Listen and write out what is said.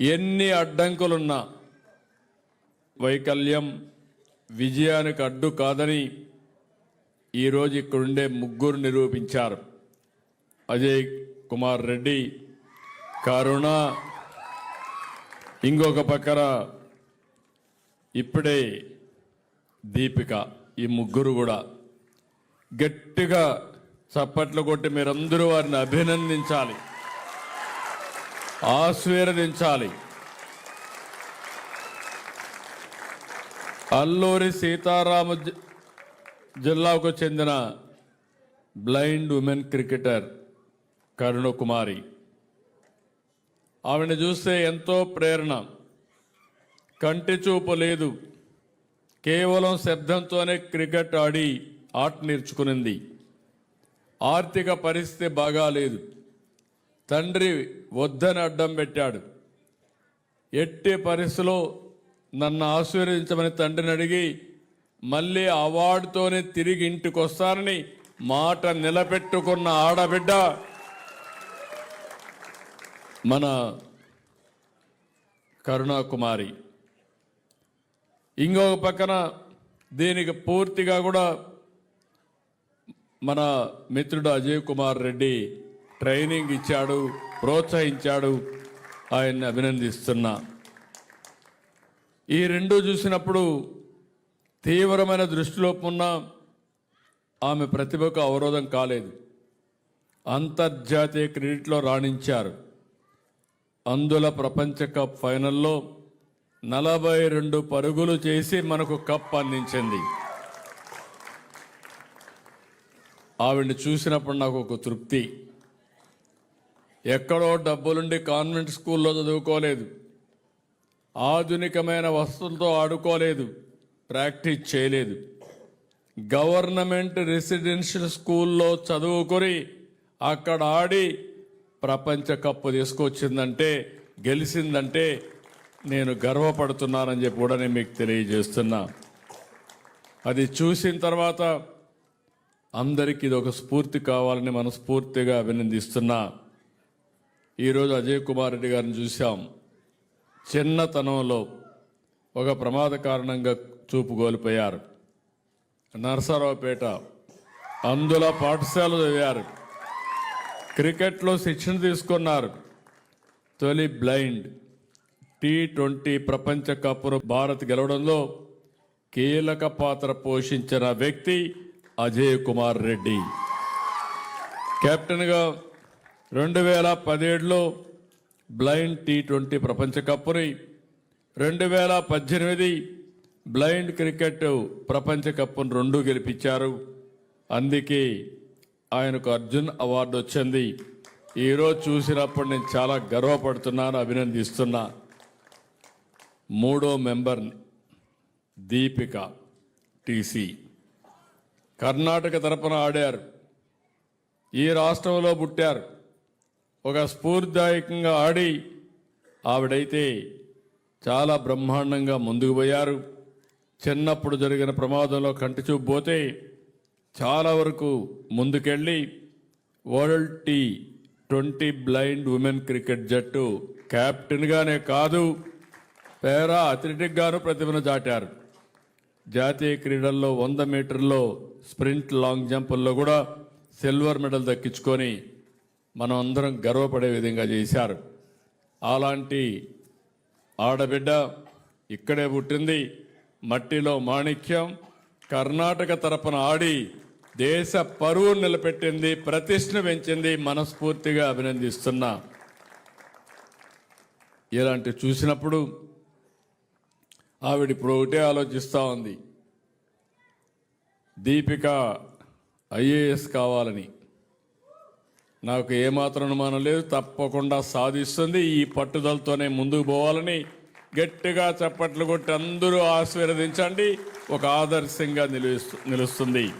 ఎన్ని అడ్డంకులున్నా వైకల్యం విజయానికి అడ్డు కాదని ఈరోజు ఇక్కడుండే ముగ్గురు నిరూపించారు. అజయ్ కుమార్ రెడ్డి కరుణ ఇంకొక పక్కన ఇప్పుడే దీపిక ఈ ముగ్గురు కూడా. గట్టిగా చప్పట్లు కొట్టి మీరందరూ వారిని అభినందించాలి. ఆశీర్వదించాలి. అల్లూరి సీతారామ జి- జిల్లాకు చెందిన బ్లైండ్ ఉమెన్ క్రికెటర్ కరుణకుమారి. ఆవిడని చూస్తే ఎంతో ప్రేరణ. కంటి చూపు లేదు. కేవలం శబ్దంతోనే క్రికెట్ ఆడి ఆట నేర్చుకునింది. ఆర్థిక పరిస్థితి బాగాలేదు. తండ్రి వద్దని అడ్డం పెట్టాడు. ఎట్టి పరిస్థితిలో నన్ను ఆశీర్వదించమని తండ్రిని అడిగి మళ్ళీ అవార్డుతోనే తిరిగి ఇంటికి వస్తానని మాట నిలబెట్టుకున్న ఆడబిడ్డ మన కరుణాకుమారి. ఇంకొక పక్కన దీనికి పూర్తిగా కూడా మన మిత్రుడు అజయ్ కుమార్ రెడ్డి ట్రైనింగ్ ఇచ్చాడు ప్రోత్సహించాడు. ఆయన్ని అభినందిస్తున్నా. ఈ రెండు చూసినప్పుడు తీవ్రమైన దృష్టిలోపున్న ఆమె ప్రతిభకు అవరోధం కాలేదు. అంతర్జాతీయ క్రికెట్లో రాణించారు. అందుల ప్రపంచ కప్ ఫైనల్లో నలభై రెండు పరుగులు చేసి మనకు కప్ అందించింది. ఆవిడ్ని చూసినప్పుడు నాకు ఒక తృప్తి. ఎక్కడో డబ్బులుండి కాన్వెంట్ స్కూల్లో చదువుకోలేదు. ఆధునికమైన వస్తువులతో ఆడుకోలేదు. ప్రాక్టీస్ చేయలేదు. గవర్నమెంట్ రెసిడెన్షియల్ స్కూల్లో చదువుకొని అక్కడ ఆడి ప్రపంచ కప్పు తీసుకొచ్చిందంటే గెలిచిందంటే నేను గర్వపడుతున్నానని చెప్పి కూడా నేను మీకు తెలియజేస్తున్నా. అది చూసిన తర్వాత అందరికీ ఇది ఒక స్ఫూర్తి కావాలని మనస్ఫూర్తిగా అభినందిస్తున్నా. ఈరోజు అజయ్ కుమార్ రెడ్డి గారిని చూశాం. చిన్నతనంలో ఒక ప్రమాద కారణంగా చూపు కోల్పోయారు. నరసరావుపేట అందులో పాఠశాల చదివారు. క్రికెట్లో శిక్షణ తీసుకున్నారు. తొలి బ్లైండ్ టీ ట్వంటీ ప్రపంచ కప్ను భారత్ గెలవడంలో కీలక పాత్ర పోషించిన వ్యక్తి అజయ్ కుమార్ రెడ్డి. కెప్టెన్గా రెండు వేల పదిహేడులో బ్లైండ్ టీ ట్వంటీ ప్రపంచ కప్పుని రెండు వేల పద్దెనిమిది బ్లైండ్ క్రికెట్ ప్రపంచ కప్పును రెండు గెలిపించారు. అందుకే ఆయనకు అర్జున్ అవార్డు వచ్చింది. ఈరోజు చూసినప్పుడు నేను చాలా గర్వపడుతున్నాను అభినందిస్తున్నా. మూడో మెంబర్ దీపిక టీసీ. కర్ణాటక తరపున ఆడారు. ఈ రాష్ట్రంలో పుట్టారు. ఒక స్ఫూర్తిదాయకంగా ఆడి ఆవిడైతే చాలా బ్రహ్మాండంగా ముందుకు పోయారు. చిన్నప్పుడు జరిగిన ప్రమాదంలో కంటి చూపు పోతే చాలా వరకు ముందుకెళ్ళి world T twenty blind women cricket జట్టు క్యాప్టెన్గానే కాదు పేరా అథ్లెటిక్గాను ప్రతిభను చాటారు. జాతీయ క్రీడల్లో వంద మీటర్లో స్ప్రింట్ లాంగ్ జంపుల్లో కూడా సిల్వర్ మెడల్ దక్కించుకొని మనం అందరం గర్వపడే విధంగా చేశారు. అలాంటి ఆడబిడ్డ ఇక్కడే పుట్టింది. మట్టిలో మాణిక్యం కర్ణాటక తరపున ఆడి దేశ పరువు నిలబెట్టింది ప్రతిష్ఠను పెంచింది. మనస్ఫూర్తిగా అభినందిస్తున్నా ఇలాంటి చూసినప్పుడు ఆవిడ ఇప్పుడు ఒకటే ఆలోచిస్తూ ఉంది. దీపిక ఐఏఎస్ కావాలని. నాకు ఏమాత్రం అనుమానం లేదు. తప్పకుండా సాధిస్తుంది. ఈ పట్టుదలతోనే ముందుకు పోవాలని గట్టిగా చప్పట్లు కొట్టి అందరూ ఆశీర్వదించండి. ఒక ఆదర్శంగా నిలుస్తు నిలుస్తుంది.